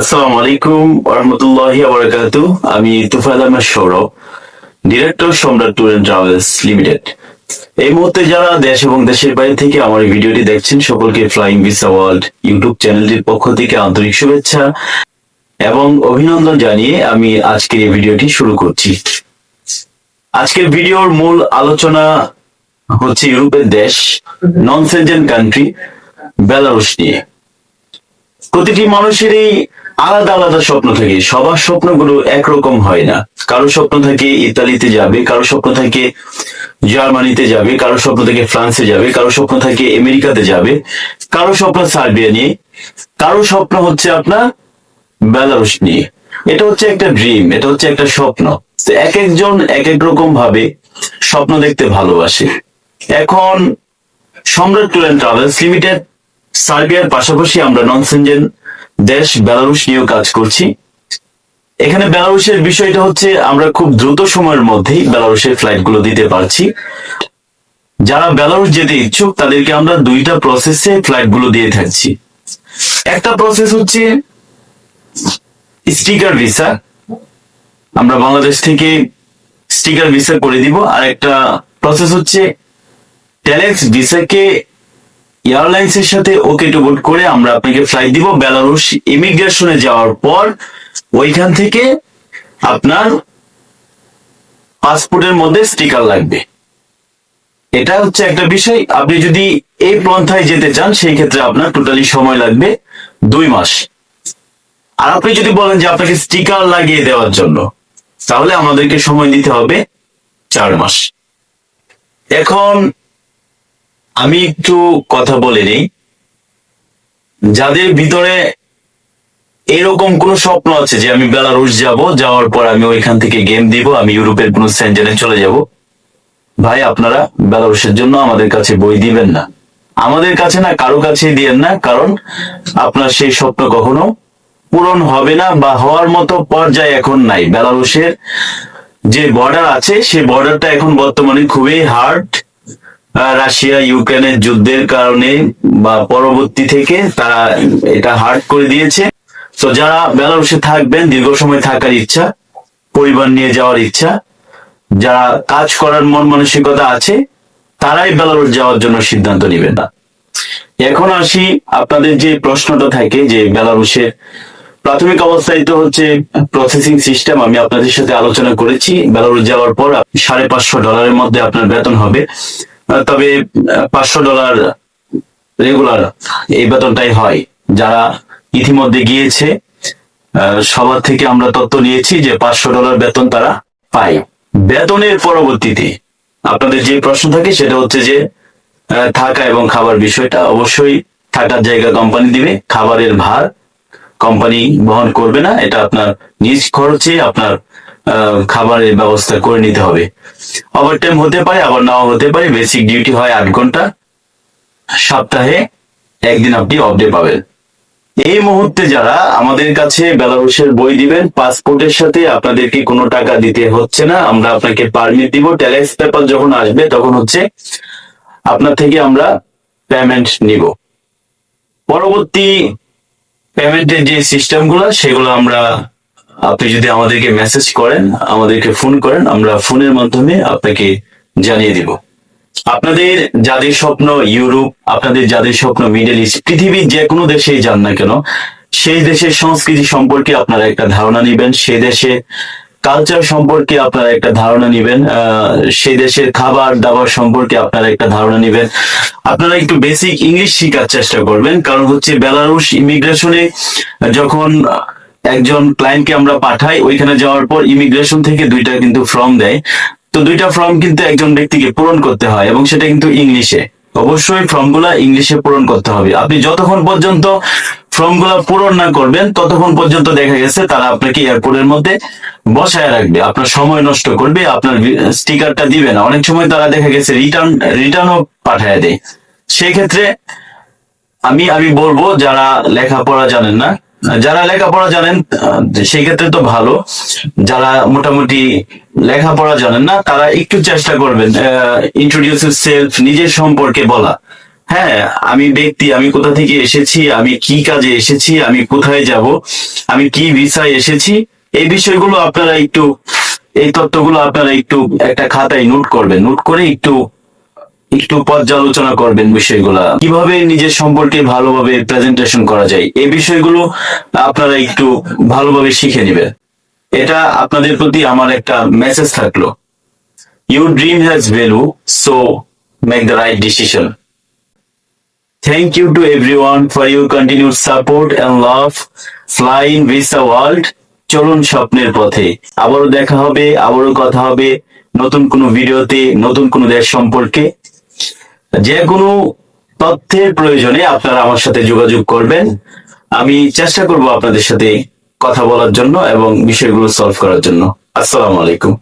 আসসালামু আলাইকুম রহমতুল্লাহি আবরাকাত আমি Tufail Ahmed Saurav, director Samrat tour and travels limited. এই মুহূর্তে যারা দেশ এবং দেশের বাইরে থেকে আমার ভিডিওটি দেখছেন, সকলকে ফ্লাইং ভিসা ওয়ার্ল্ড ইউটিউব চ্যানেলটির পক্ষ থেকে আন্তরিক শুভেচ্ছা এবং অভিনন্দন জানিয়ে আমি আজকের এই ভিডিওটি শুরু করছি। আজকের ভিডিওর মূল আলোচনা হচ্ছে ইউরোপের দেশ নন সেনজেন কান্ট্রি বেলারুশ নিয়ে। প্রতিটি মানুষেরই আলাদা আলাদা স্বপ্ন থাকে। সবার স্বপ্নগুলো একরকম হয় না। কারও স্বপ্ন থাকে ইতালিতে যাবে, কারও স্বপ্ন থাকে জার্মানিতে যাবে, কারও স্বপ্ন থাকে ফ্রান্সে যাবে, কারও স্বপ্ন থাকে আমেরিকাতে যাবে, কারও স্বপ্ন সার্বিয়া নিয়ে, কারও স্বপ্ন হচ্ছে আপনার বেলারুশ নিয়ে। এটা হচ্ছে একটা ড্রিম এটা হচ্ছে একটা স্বপ্ন। এক একজন এক এক রকম ভাবে স্বপ্ন দেখতে ভালোবাসে। এখন সম্রাট ট্যুর অ্যান্ড ট্রাভেলস লিমিটেড, সার্বিয়ার পাশাপাশি আমরা নন সেনজেন দেশ বেলারুশ নিয়েও কাজ করছি। এখানে বেলারুশের বিষয়টা হচ্ছে, আমরা খুব দ্রুত সময়ের মধ্যেই বেলারুশের ফ্লাইটগুলো দিতে পারছি। যারা বেলারুশ যেতে ইচ্ছুক, তাদেরকে আমরা দুইটা প্রসেসে ফ্লাইটগুলো দিয়ে থাকছি। একটা প্রসেস হচ্ছে স্টিকার ভিসা। আমরা বাংলাদেশ থেকে স্টিকার ভিসা করে দিব। আর একটা প্রসেস হচ্ছে টেলেক্স ভিসাকে এয়ারলাইন্স এর সাথে ওকে টু বোর্ড করে আমরা আপনাকে ফ্লাইট দিব বেলারুশ ইমিগ্রেশনে যাওয়ার পর ওইখান থেকে আপনার পাসপোর্টের মধ্যে স্টিকার লাগবে। এটা হচ্ছে একটা বিষয়। আপনি যদি এই পন্থায় যেতে চান, সেই ক্ষেত্রে আপনার টোটালি সময় লাগবে দুই মাস। আর আপনি যদি বলেন যে আপনাকে স্টিকার লাগিয়ে দেওয়ার জন্য, তাহলে আমাদেরকে সময় দিতে হবে চার মাস। এখন আমি একটু কথা বলে নিই। যাদের ভিতরে এরকম কোন স্বপ্ন আছে যে আমি বেলারুশ যাব, যাওয়ার পর আমি ওইখান থেকে গেম দিব, আমি ইউরোপের কোন সেন্টারে চলে যাব, ভাই আপনারা বেলারুশের জন্য আমাদের কাছে বই দিবেন না। আমাদের কাছে না, কারও কাছে দিয়েন না, কারণ আপনার সেই স্বপ্ন কখনো পূরণ হবে না বা হওয়ার মতো পর্যায়ে এখন নাই। বেলারুশের যে বর্ডার আছে, সেই বর্ডারটা এখন বর্তমানে খুবই হার্ড রাশিয়া ইউক্রেনের যুদ্ধের কারণে বা পরবর্তী থেকে তারা এটা হার্ড করে দিয়েছে। তো যারা বেলারুশে থাকবেন, দীর্ঘ সময় থাকার ইচ্ছা, পরিবার নিয়ে যাওয়ার ইচ্ছা, যারা কাজ করার মন মানসিকতা আছে, তারাই বেলারুশ যাওয়ার জন্য সিদ্ধান্ত নেবেন না। এখন আসি আপনাদের যে প্রশ্নটা থাকে যে বেলারুশের প্রাথমিক অবস্থায় তো হচ্ছে প্রসেসিং সিস্টেম আমি আপনাদের সাথে আলোচনা করেছি। বেলারুশ যাওয়ার পর সাড়ে পাঁচশো ডলারের মধ্যে আপনার বেতন হবে। তবে পাঁচশো ডলার রেগুলার এই বেতনটাই হয়। যারা ইতিমধ্যে গিয়েছে সবার থেকে আমরা তথ্য নিয়েছি যে পাঁচশো ডলার বেতন তারা পায়। বেতনের পরবর্তীতে আপনাদের যে প্রশ্ন থাকে, সেটা হচ্ছে যে থাকা এবং খাবার বিষয়টা অবশ্যই থাকার জায়গা কোম্পানি দিবে, খাবারের ভার কোম্পানি বহন করবে না, এটা আপনার নিজ খরচে, আপনার খাবারের ব্যবস্থা করে নিতে হবে। ওভার টাইম হতে পারে, আবার নাও হতে পারে। বেসিক ডিউটি হয় আট ঘণ্টা। সপ্তাহে একদিন আপনি অফ ডে পাবেন। এই মুহূর্তে যারা আমাদের কাছে বেলারুশের বই দিবেন পাসপোর্টের সাথে আপনাদেরকে কোনো টাকা দিতে হচ্ছে না। আমরা আপনাকে পারমিট দিব। ট্যাক্স পেপার যখন আসবে, তখন হচ্ছে আপনার থেকে আমরা পেমেন্ট নিব। পরবর্তী পেমেন্টের যে সিস্টেমগুলো সেগুলো আমরা আপনি যদি আমাদেরকে মেসেজ করেন, আমাদেরকে ফোন করেন, আমরা ফোনের মাধ্যমে আপনাকে জানিয়ে দিব। আপনাদের যাদের স্বপ্ন ইউরোপ, আপনাদের যাদের স্বপ্ন মিডল ইস্ট, পৃথিবীর যে কোনো দেশেই যান না কেন, সেই দেশের সংস্কৃতি সম্পর্কে আপনারা একটা ধারণা নেবেন, সেই দেশে কালচার সম্পর্কে আপনারা একটা ধারণা নেবেন সেই দেশের খাবার দাবার সম্পর্কে আপনারা একটা ধারণা নেবেন। আপনারা একটু বেসিক ইংলিশ শেখার চেষ্টা করবেন, কারণ হচ্ছে বেলারুশ ইমিগ্রেশনে যখন একজন ক্লায়েন্টকে আমরা পাঠাই, ওইখানে যাওয়ার পর ইমিগ্রেশন থেকে দুইটা কিন্তু ফর্ম দেয়। তো দুইটা ফর্ম কিন্তু একজন ব্যক্তিকে পূরণ করতে হয় এবং সেটা কিন্তু ইংলিশে অবশ্যই ফর্মগুলা ইংলিশে পূরণ করতে হবে। আপনি যতক্ষণ পর্যন্ত ফর্মগুলা পূরণ না করবেন, ততক্ষণ পর্যন্ত দেখা গেছে তারা আপনাকে এয়ারপোর্টের মধ্যে বসায় রাখবে। আপনার সময় নষ্ট করবে, আপনার স্টিকারটা দিবে না। অনেক সময় তারা দেখা গেছে রিটার্ন রিটার্নও পাঠায় দেয়। সেই ক্ষেত্রে আমি আমি বলব, যারা লেখাপড়া জানেন না যারা লেখাপড়া জানেন সেই ক্ষেত্রে তো ভালো। যারা মোটামুটি লেখাপড়া জানেন না, তারা একটু চেষ্টা করবেন ইন্ট্রোডিউস সেলফ নিজের সম্পর্কে বলা। হ্যাঁ আমি ব্যক্তি, আমি কোথা থেকে এসেছি, আমি কি কাজে এসেছি, আমি কোথায় যাব, আমি কি ভিসায় এসেছি, এই বিষয়গুলো আপনারা একটু, এই তথ্যগুলো আপনারা একটু একটা খাতায় নোট করবেন। নোট করে একটু একটু পর্যালোচনা করবেন বিষয়গুলা। কীভাবে নিজের সম্পর্কে ভালোভাবে প্রেজেন্টেশন করা যায় এই বিষয়গুলো আপনারা একটু ভালোভাবে শিখে নেবেন এটা আপনাদের প্রতি আমার একটা মেসেজ থাকল। Your dream has value so make the right decision thank you to everyone for your continued support and love fly in visa world চলুন স্বপ্নের পথে। আবারও দেখা হবে, আবারও কথা হবে। নতুন কোনো ভিডিওতে, নতুন কোনো দেশ সম্পর্কে। যে কোনো তথ্যের প্রয়োজনে আপনারা আমার সাথে যোগাযোগ করবেন। আমি চেষ্টা করব আপনাদের সাথে কথা বলার জন্য এবং বিষয়গুলো সলভ করার জন্য। আসসালামু আলাইকুম।